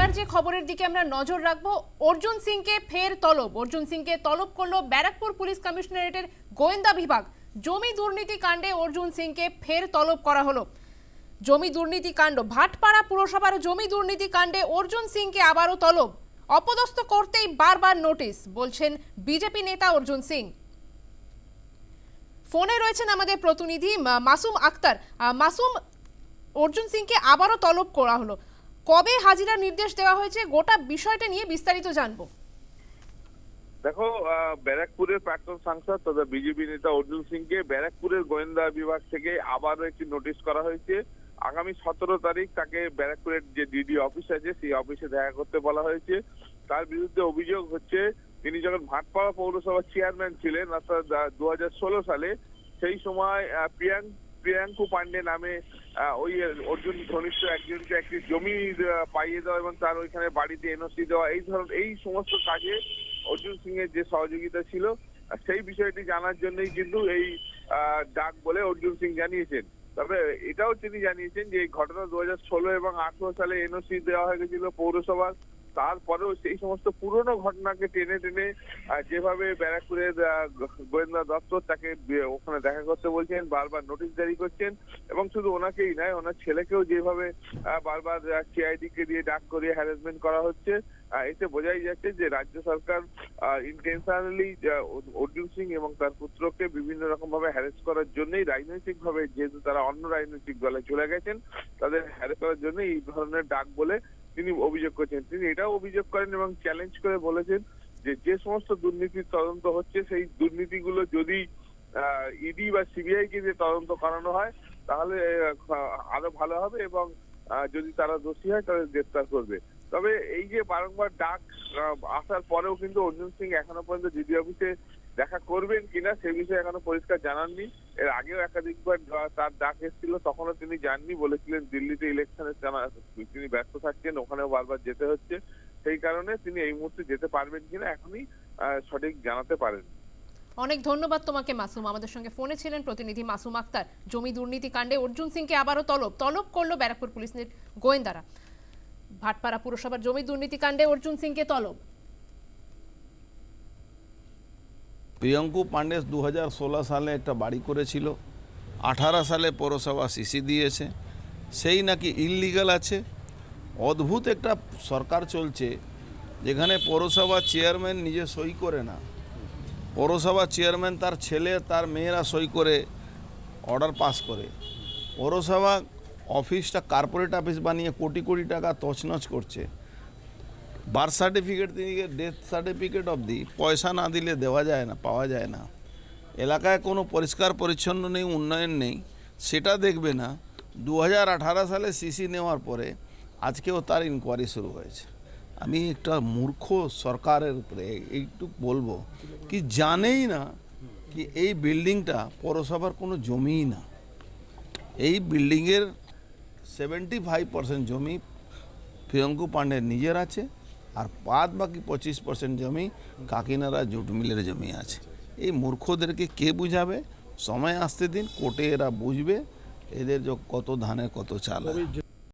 এবার যে খবরের দিকে আমরা নজর রাখব, অর্জুন সিংকে ফের তলব। অর্জুন সিংকে তলব করল ব্যারাকপুর পুলিশ কমিশনারেটের গোয়েন্দা বিভাগ। জমি দুর্নীতি কাণ্ডে অর্জুন সিংকে ফের তলব করা হলো। জমি দুর্নীতি কাণ্ড, ভাটপাড়া পুরসভার জমি দুর্নীতি কাণ্ডে অর্জুন সিংকে আবারও তলব। অপদস্থ করতেই বারবার নোটিশ, বলছেন বিজেপি নেতা অর্জুন সিং। ফোনে রয়েছেন আমাদের প্রতিনিধি মাসুম আক্তার। মাসুম, অর্জুন সিংকে আবারও তলব করা হলো। কবে হাজিরার নির্দেশ দেওয়া হয়েছে গোটা বিষয়টা নিয়ে বিস্তারিত জানব। দেখো ব্যারাকপুরের প্রাক্তন সাংসদ তথা বিজেপি নেতা অর্জুন সিংকে ব্যারাকপুরের গোয়েন্দা বিভাগ থেকে আবারও একটি নোটিশ করা হয়েছে। আগামী সতেরো তারিখ তাকে ব্যারাকপুরের যে ডিডি অফিস আছে, সেই অফিসে দেখা করতে বলা হয়েছে। তার বিরুদ্ধে অভিযোগ হচ্ছে, তিনি যখন ভাটপাড়া পৌরসভার চেয়ারম্যান ছিলেন, অর্থাৎ দু সালে, সেই সময় প্রিয়াঙ্ক প্রিয়াঙ্কু পান্ডে নামে ওই অর্জুন ঘনিষ্ঠ একজনকে একটি জমি পাইয়ে দেওয়া এবং তার ওইখানে বাড়িতে এনওসি দেওয়া, এই ধরনের এই সমস্ত কাজে অর্জুন সিং এর যে সহযোগিতা ছিল সেই বিষয়টি জানার জন্যই কিন্তু এই ডাক বলে অর্জুন সিং জানিয়েছেন। তবে এটাও তিনি জানিয়েছেন যে এই ঘটনা দু হাজার ষোলো এবং আঠারো সালে এনওসি দেওয়া হয়ে গেছিল পৌরসভার। তারপরেও সেই সমস্ত পুরনো ঘটনাকে টেনে টেনে যেভাবে ব্যারাকপুরের গোয়েন্দা দপ্তর তাকে ওখানে দেখা করতে বলছেন, বারবার নোটিশ জারি করছেন, এবং শুধু ওনাকেই নয়, ওনার ছেলেকেও যেভাবে বারবার সিআইডি কে দিয়ে ডাক করিয়ে হ্যারাসমেন্ট করা হচ্ছে এতে বোঝাই যাচ্ছে যে রাজ্য সরকার ইন্টেনশনালি অর্জুন সিং এবং তার পুত্রকে বিভিন্ন রকম ভাবে হ্যারেস করার জন্যই রাজনৈতিক ভাবে যেহেতু তারা অন্য রাজনৈতিক দলে চলে গেছেন, তাদের হ্যারেস করার জন্য এই ধরনের ডাক বলে তিনি অভিযোগ করেছেন। তিনি এটাও অভিযোগ করেন এবং চ্যালেঞ্জ করে বলেছেন যে যে সমস্ত দুর্নীতির তদন্ত হচ্ছে, সেই দুর্নীতিগুলো যদি ইডি বা সিবিআই কে দিয়ে তদন্ত করানো হয়, তাহলে আরও ভালো হবে এবং যদি তারা দোষী হয়, তাহলে গ্রেপ্তার করবে। তবে এই যে বারংবার ডাক আসার পরেও কিন্তু অর্জুন সিং এখনও পর্যন্ত ডিডি অফিসে দেখা করবেন কিনা সে বিষয়ে এখনও পরিষ্কার জানাননি। এর আগেও একাধিকবার তার ডাক এসেছিল, তখনও তিনি যাননি, বলেছিলেন দিল্লিতে ইলেকশনে তিনি ব্যস্ত থাকছেন, ওখানেও বারবার যেতে হচ্ছে। সেই কারণে তিনি এই মুহূর্তে যেতে পারবেন কিনা এখনই সঠিক জানাতে পারেন। অনেক ধন্যবাদ তোমাকে, মাসুম। আমাদের সঙ্গে ফোনে ছিলেন প্রতিনিধি মাসুম আক্তার, জমি দুর্নীতি কাণ্ডে। অর্জুন সিংকে আবারও তলব। তলব করল ব্যারাকপুর পুলিশের গোয়েন্দারা। ভাটপাড়া পুরসভার জমি দুর্নীতি কাণ্ডে অর্জুন সিংকে তলব। প্রিয়ঙ্কু পাণ্ডে দু সালে একটা বাড়ি করেছিল, আঠারো সালে পৌরসভা সিসি দিয়েছে, সেই নাকি ইললিগাল আছে। অদ্ভুত একটা সরকার চলছে, যেখানে পৌরসভা চেয়ারম্যান নিজে সই করে না। পৌরসভা চেয়ারম্যান তার ছেলে, তার মেয়েরা সই করে, অর্ডার পাস করে। পৌরসভা অফিসটা কর্পোরেট অফিস বানিয়ে কোটি কোটি টাকা তছনছ করছে। বার্থ সার্টিফিকেট থেকে ডেথ সার্টিফিকেট অবধি পয়সা না দিলে দেওয়া যায় না, পাওয়া যায় না। এলাকায় কোনো পরিষ্কার পরিচ্ছন্ন নেই, উন্নয়ন নেই, সেটা দেখবে না। দু হাজার আঠারো সালে সিসি নেওয়ার পরে আজকেও তার ইনকোয়ারি শুরু হয়েছে। আমি একটা মূর্খ সরকারের উপরে এইটু বলব কি জানেই না কি এই বিল্ডিংটা পৌরসভার কোনো জমিই না। এই বিল্ডিংয়ের সেভেন্টি ফাইভ পার্সেন্ট জমি প্রিয়ঙ্কু পাণ্ডের নিজের আছে আর বাদ বাকি পঁচিশ পার্সেন্ট জমি কাকিনারা জুট মিলের জমি আছে এই মূর্খদেরকে কে বুঝাবে সময় আসতে দিন কোর্টে এরা বুঝবে, এদের কত ধানের কত চাল।